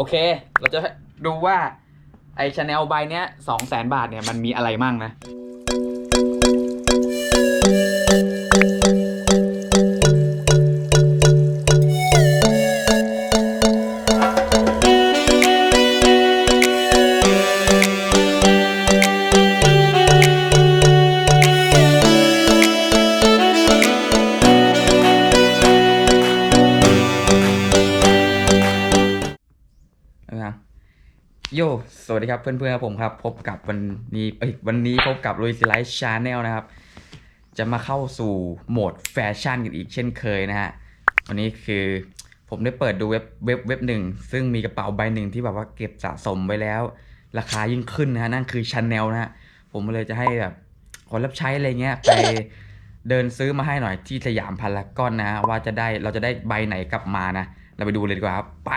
โอเค เราจะดูว่าไอชาแนลใบเนี้ยสองแสนบาทเนี่ยมันมีอะไรมั่งนะ วัสดีครับเพื่อนๆครับผมครับ พบกับวันนี้เอ้ยวันนี้พบกับลุยสไลท์ชาแนลนะครับ จะมาเข้าสู่โหมดแฟชั่นกันอีกเช่นเคยนะฮะวันนี้คือผมได้เปิดดูเว็บเว็บเว็บหนึ่งซึ่งมีกระเป๋าใบหนึ่งที่แบบว่าเก็บสะสมไว้แล้ว ราคายิ่งขึ้นนะฮะนั่นคือชาแนลนะฮะผมเลยจะให้แบบคนรับใช้อะไรเงี้ยไปเดินซื้อมาให้หน่อยที่สยามพารากอนนะว่าจะได้เราจะได้ใบไหนกลับมานะ เราไปดูเลยดีกว่าครับไป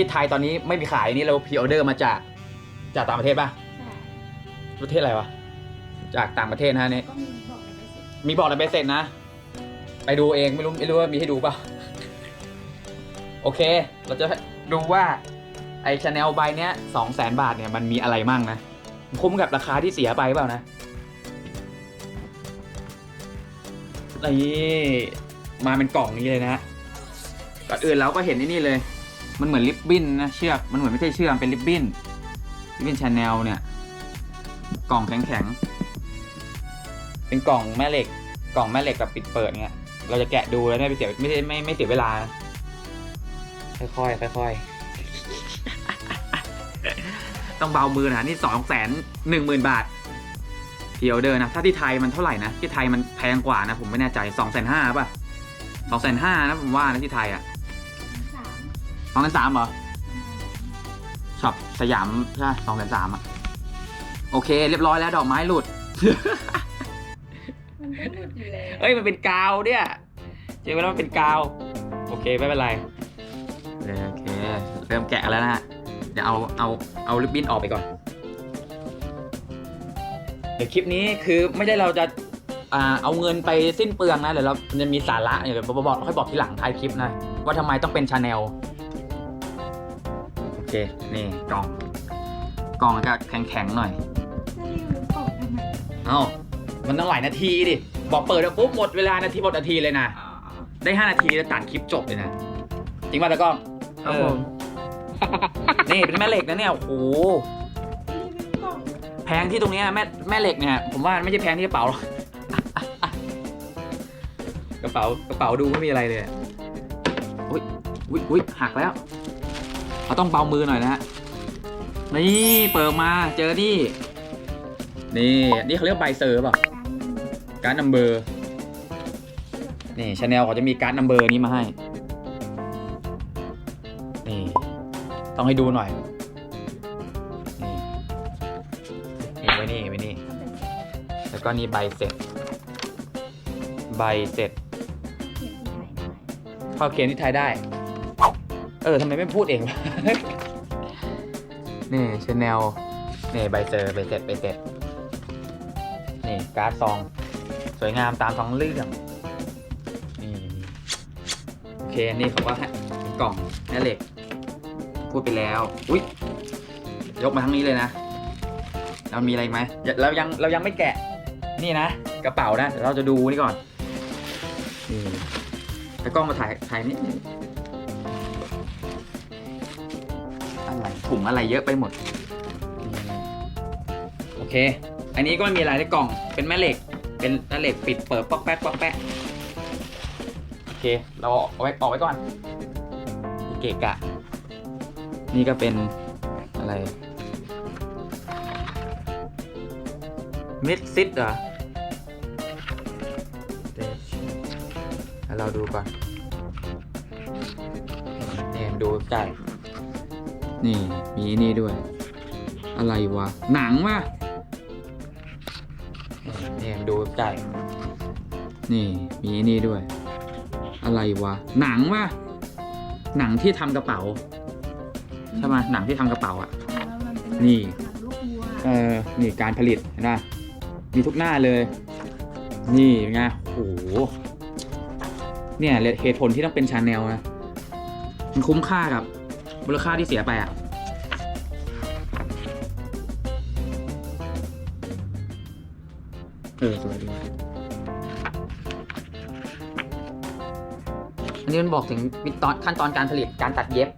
ที่ไทยตอนนี้ไม่มีขายนี่เราพรีออเดอร์มาจาก จากต่างประเทศป่ะใช่ประเทศอะไรวะจากต่างประเทศนะฮะเนี่ยก็มีบอกในใบเสร็จมีบอกในใบเสร็จนะ ไปดูเองไม่รู้ไม่รู้ว่ามีให้ดูเปล่าโอเค เราจะดูว่าไอชาแนลใบเนี้ยสองแสนบาทเนี่ยมันมีอะไรมั่งนะ คุ้มกับราคาที่เสียไปเปล่านะนี่มาเป็นกล่องนี้เลยนะฮะก่อนอื่นเราก็เห็นไอ้นี่เลย มันเหมือนริบบิ้นนะเชือกมันเหมือนไม่ใช่เชือกเป็นริบบิ้นริบบิ้นชาแนลเนี่ย กล่องแข็งๆเป็นกล่องแม่เหล็ก กล่องแม่เหล็กกับปิดเปิดเนี่ยเราจะแกะดูแล้วไม่เสียไม่ไม่ไม่เสียเวลา ค่อยๆค่อยๆต้องเบามือนะนี่สองแสนหนึ่งหมื่นบาทพีออเดอร์นะถ้าที่ไทยมันเท่าไหร่นะที่ไทยมันแพงกว่านะผมไม่แน่ใจสองแสนห้าป่ะสองแสนห้านะผมว่านะที่ไทยอะ สองแสนสามเหรอช็อปสยามใช่สองแสนสามอะโอเค เรียบร้อยแล้วดอกไม้หลุด มันก็หลุดอยู่แล้วเอ้ยมันเป็นกาวเนี่ยเจอไปแล้วมันเป็นกาว โอเคไม่เป็นไรโอเคเริ่มแกะแล้วนะฮะเดี๋ยวเอาเอาเอาริบบิ้นออกไปก่อนเดี๋ยวคลิปนี้คือไม่ได้เราจะอ่าเอาเงินไปสิ้นเปลืองนะเดี๋ยวเราจะมีสาระเดี๋ยวบอกบอกค่อยบอกทีหลังท้ายคลิปนะว่าทำไมต้องเป็นชาแนลโอ เค นี่กล่อง กล่องก็แข็งๆหน่อยถ้ารีวิวตกทำไมเอ้า มันต้องหลายนาทีดิ บอกเปิดแล้วปุ๊บหมดเวลานาทีหมดนาทีเลยนะ ได้ห้านาทีแล้วตัดคลิปจบเลยนะ จริงป่ะตะกล้องครับผมนี่เป็นแม่เหล็กนะเนี่ย โอ้โหรีวิวตกแพงที่ตรงเนี้ยแม่แม่เหล็กเนี่ย ผมว่าไม่ใช่แพงที่กระเป๋าหรอก กระเป๋ากระเป๋าดูไม่มีอะไรเลยอะอุ้ยอุ้ยอุ้ยหักแล้ว เราต้องเบามือหน่อยนะฮะนี่เปิดมาเจอนี่ นี่นี่เขาเรียกใบเซอร์ป่ะการ์ดนัมเบอร์นี่ชาแนลเขาจะมีการ์ดนัมเบอร์นี้มาให้นี่ต้องให้ดูหน่อยนี่ไว้นี่ไว้นี่แล้วก็นี่ใบเสร็จ ใบเสร็จเขียนที่ถ่ายได้เข้าเกณฑ์ที่ไทยได้ เออทำไมไม่พูดเองวะนี่ชแนลนี่ใบเซอร์ใบเสร็จใบเสร็จนี่การ์ดซอง สวยงามตามท้องเรื่องนี่โอเคนี่เขาก็ให้เป็นกล่องแม่เหล็ก พูดไปแล้ว อุ้ยยกมาทั้งนี้เลยนะเรามีอะไรไหมเรายังเรายังไม่แกะ นี่นะกระเป๋านะเดี๋ยวเราจะดูนี่ก่อนนี่แล้วกล้องมาถ่ายถ่ายนิด ถุงอะไรเยอะไปหมดอืมโอเค อันนี้ก็ไม่มีอะไรในกล่อง เป็นแม่เหล็ก เป็นแม่เหล็กปิดเปิดป๊อกแป๊กป๊อกแป๊กโอเค เราเอาไว้ออกไว้ก่อนเกะกะ นี่ก็เป็นอะไรมิดซิดเหรอเดี๋ยวให้เราดูก่อนเนี่ยดูใกล้ นี่มีนี่ด้วย อะไรวะ หนังวะเนี่ยดูใกล้นี่มีนี่ด้วย อะไรวะ หนังวะหนังที่ทำกระเป๋าใช่ไหมหนังที่ทำกระเป๋าอะแล้วมันเป็นนี่หนังลูกวัวเออนี่การผลิตเห็นไหมมีทุกหน้าเลย นี่เป็นไงโอ้โหเนี่ยเหตุผลที่ต้องเป็นชาแนลนะมันคุ้มค่ากับ มูลค่าที่เสียไปอะเออสวยดีอันนี้มันบอกถึงตอนขั้นตอนการผลิตการตัดเย็บ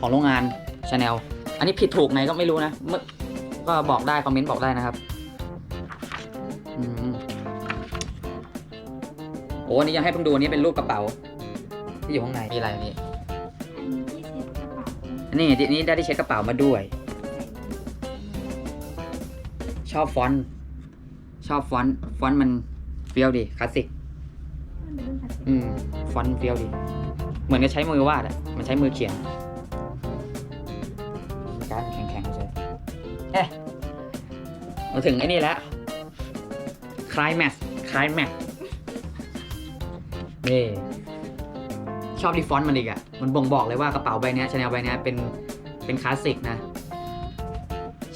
ของโรงงานชาแนลอันนี้ผิดถูกไงก็ไม่รู้นะเมื่อก็บอกได้ คอมเมนต์บอกได้นะครับอโอ้อันนี้ยังให้เพิ่งดูอันนี้เป็นรูปกระเป๋า ที่อยู่ข้างในมีอะไรนี่ นนี้ที่เซ็ตกระเป๋านี่ทีนี้ได้ที่เช็คกระเป๋ามาด้วย ชอบฟอนต์ชอบฟอนต์ฟอนต์มันเฟี้ยวดีคลาสสิกมันเป็นเรื่องพลาสติกอืมฟอนต์เฟี้ยวดี เหมือนกับใช้มือวาดอะมันใช้มือเขียนการดแข็งๆใช่เอ๊ะมาถึงไอ้นี่แล้วคลายแมสคลายแมสนี่ ชอบดีฟอนต์มันอีกอะ มันบ่งบอกเลยว่ากระเป๋าใบเนี้ยชาแนลใบเนี้ยเป็นเป็นคลาสสิกนะ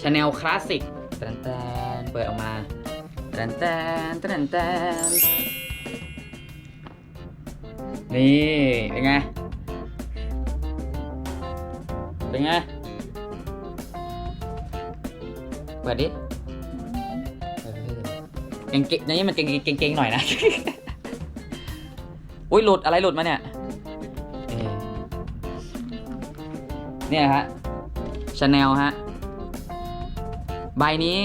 ชาแนลคลาสสิกแตนแตนเปิดออกมาแตนแตนแตนแตนนี่เป็นไง เป็นไง เปิดดิเออเก่งเก่งนี่มันเก่งเกงเกงหน่อยนะ อุ้ยหลุดอะไรหลุดมาเนี่ย เนี่ยฮะชาแนลฮะ ใบนี้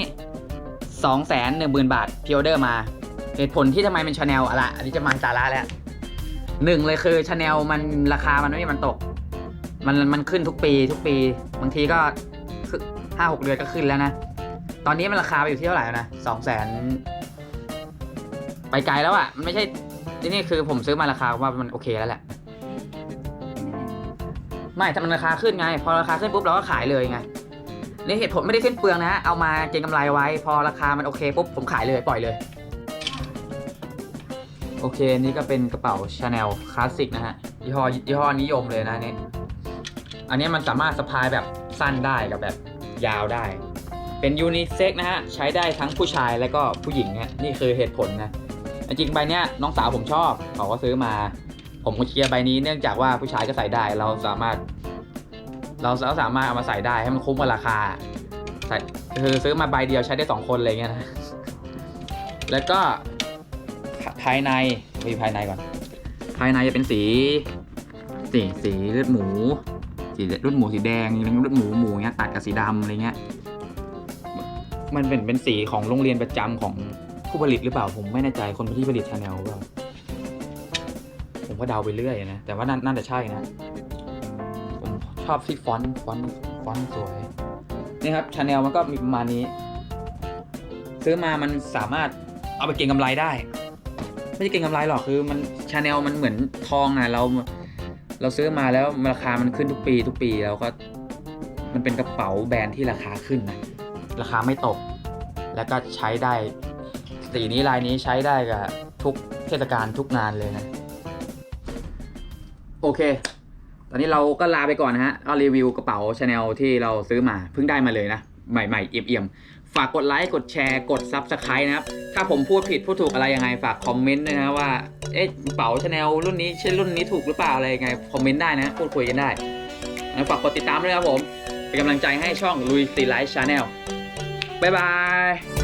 สองแสนหนึ่งหมื่นบาทพิออเดอร์มา เหตุผลที่ทำไมเป็นชาแนลอะละอันนี้จะมันสาระแล้วหนึ่งเลยคือชาแนลมันราคามันไม่มีมันตก มันมันขึ้นทุกปีทุกปี บางทีก็ห้าหกเดือนก็ขึ้นแล้วนะ ตอนนี้มันราคาไปอยู่ที่เท่าไหร่นะสองแสนไปไกลแล้วอะ่ะ มันไม่ใช่ที่นี่คือผมซื้อมาราคาว่ามันโอเคแล้วแหละ ไม่ถ้ามันราคาขึ้นไง พอราคาขึ้นปุ๊บเราก็ขายเลยไงนี่เหตุผลไม่ได้สิ้นเปลืองนะ เอามาเก็งกำไรไว้ พอราคามันโอเคปุ๊บผมขายเลยปล่อยเลย โอเคนี่ก็เป็นกระเป๋าชาแนลคลาสสิกนะฮะยี่ห้อยี่ห้อนิยมเลยนะเนี่ยอันนี้มันสามารถสะพายแบบสั้นได้กับแบบยาวได้ เป็นยูนิเซ็กนะฮะใช้ได้ทั้งผู้ชายและก็ผู้หญิงเนี่ยนี่คือเหตุผลนะจริงๆใบเนี้ยน้องสาวผมชอบเขาก็ซื้อมา ผมก็เชียร์ใบนี้เนื่องจากว่าผู้ชายก็ใส่ได้เราสามารถเราเราสามารถเอามาใส่ได้ให้มันคุ้มกับราคาใส่คือซื้อมาใบเดียวใช้ได้สองคนอะไรเงี้ยนะแล้วก็ภายในไปภายในก่อน ภายในจะเป็นสี สีสีเลือดหมู สีเลือดหมูสีแดงเลือดหมูหมูเงี้ยตัดกับสีดำอะไรเงี้ยมันเป็นเป็นสีของโรงเรียนประจำของผู้ผลิตหรือเปล่าผมไม่แน่ใจคนที่ผลิตชาแนลหรือเปล่า ผมก็เดาไปเรื่อยนะ แต่ว่าน่าน่าจะใช่นะ ผมชอบที่ฟอนต์ฟอนต์ฟอนต์สวย นี่ครับชาแนลมันก็มีประมาณนี้ ซื้อมามันสามารถเอาไปเก็งกำไรได้ ไม่ใช่เก็งกำไรหรอกคือมันชาแนลมันเหมือนทองอะเรา เราซื้อมาแล้วราคามันขึ้นทุกปี ทุกปีแล้วก็ มันเป็นกระเป๋าแบรนด์ที่ราคาขึ้นนะราคาไม่ตก แล้วก็ใช้ได้สีนี้ลายนี้ใช้ได้กับทุกเทศกาลทุกงานเลยนะ โอเค ตอนนี้เราก็ลาไปก่อนนะฮะก็รีวิวกระเป๋าชาแนลที่เราซื้อมาเพิ่งได้มาเลยนะ ใหม่ๆเอี่ยมๆ ฝากกดไลค์ กดแชร์ กด Subscribe นะครับ ถ้าผมพูดผิดพูดถูกอะไรยังไง ฝากคอมเมนต์ด้วยนะว่า เอ๊ะกระเป๋าชาแนลรุ่นนี้ใช่รุ่นนี้ถูกหรือเปล่าอะไรยังไง คอมเมนต์ได้นะ พูดคุยกันได้ ฝากกดติดตามด้วยครับผม เป็นกำลังใจให้ช่องลุยสีไลท์ชาแนลบ๊ายบาย